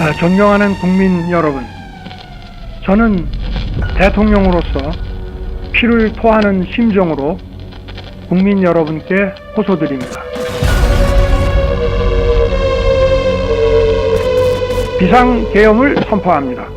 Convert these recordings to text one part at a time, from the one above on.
아, 존경하는 국민 여러분, 저는 대통령으로서 피를 토하는 심정으로 국민 여러분께 호소드립니다. 비상 계엄을 선포합니다.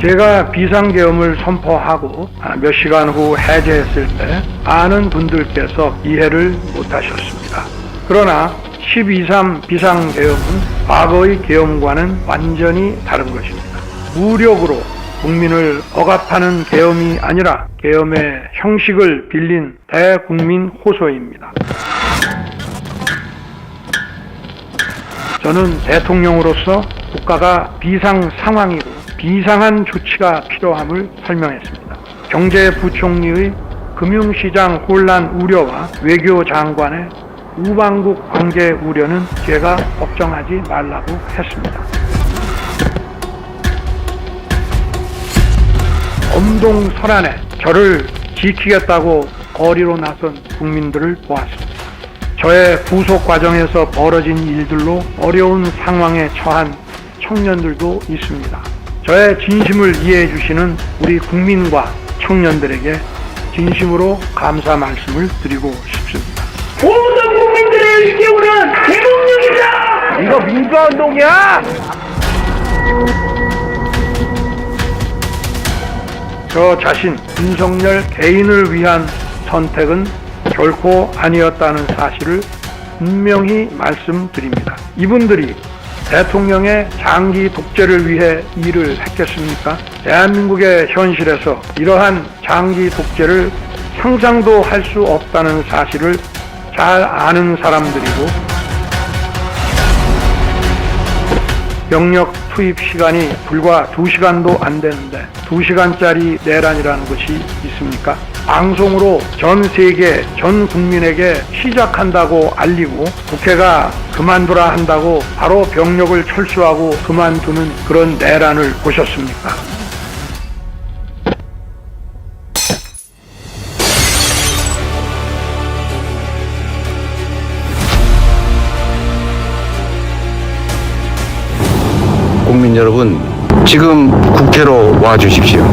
제가 비상 계엄을 선포하고 아, 몇 시간 후 해제했을 때 많은 분들께서 이해를 못하셨습니다. 그러나 12.3 비상계엄은 과거의 계엄과는 완전히 다른 것입니다. 무력으로 국민을 억압하는 계엄이 아니라 계엄의 형식을 빌린 대국민 호소입니다. 저는 대통령으로서 국가가 비상 상황이고 비상한 조치가 필요함을 설명했습니다. 경제부총리의 금융시장 혼란 우려와 외교장관의 우방국 관계 우려는 제가 걱정하지 말라고 했습니다. 엄동설안에 저를 지키겠다고 거리로 나선 국민들을 보았습니다. 저의 구속 과정에서 벌어진 일들로 어려운 상황에 처한 청년들도 있습니다. 저의 진심을 이해해 주시는 우리 국민과 청년들에게 진심으로 감사 말씀을 드리고 싶습니다. 이거 민주화운동이야! 저 자신 윤석열 개인을 위한 선택은 결코 아니었다는 사실을 분명히 말씀드립니다. 이분들이 대통령의 장기 독재를 위해 일을 했겠습니까? 대한민국의 현실에서 이러한 장기 독재를 상상도 할 수 없다는 사실을 잘 아는 사람들이고 병력 투입 시간이 불과 2시간도 안 되는데 2시간짜리 내란이라는 것이 있습니까? 방송으로 전 세계, 전 국민에게 시작한다고 알리고 국회가 그만두라 한다고 바로 병력을 철수하고 그만두는 그런 내란을 보셨습니까? 국민 여러분, 지금 국회로 와 주십시오.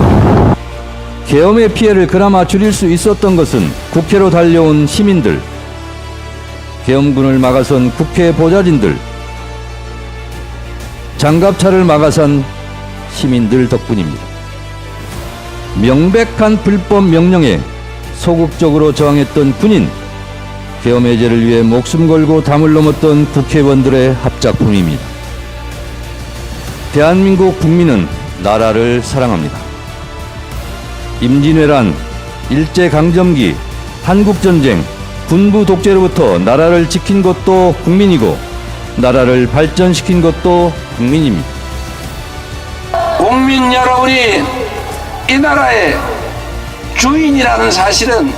계엄의 피해를 그나마 줄일 수 있었던 것은 국회로 달려온 시민들, 계엄군을 막아선 국회 보좌진들, 장갑차를 막아선 시민들 덕분입니다. 명백한 불법 명령에 소극적으로 저항했던 군인, 계엄 해제를 위해 목숨 걸고 담을 넘었던 국회의원들의 합작품입니다. 대한민국 국민은 나라를 사랑합니다. 임진왜란, 일제강점기, 한국전쟁, 군부 독재로부터 나라를 지킨 것도 국민이고 나라를 발전시킨 것도 국민입니다. 국민 여러분이 이 나라의 주인이라는 사실은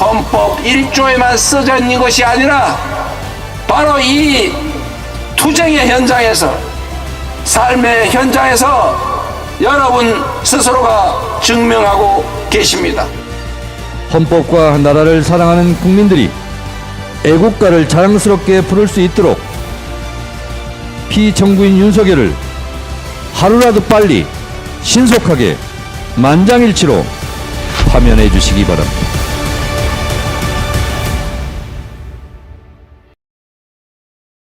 헌법 1조에만 써져 있는 것이 아니라 바로 이 투쟁의 현장에서 삶의 현장에서 여러분 스스로가 증명하고 계십니다. 헌법과 나라를 사랑하는 국민들이 애국가를 자랑스럽게 부를 수 있도록 피정부인 윤석열을 하루라도 빨리 신속하게 만장일치로 파면해 주시기 바랍니다.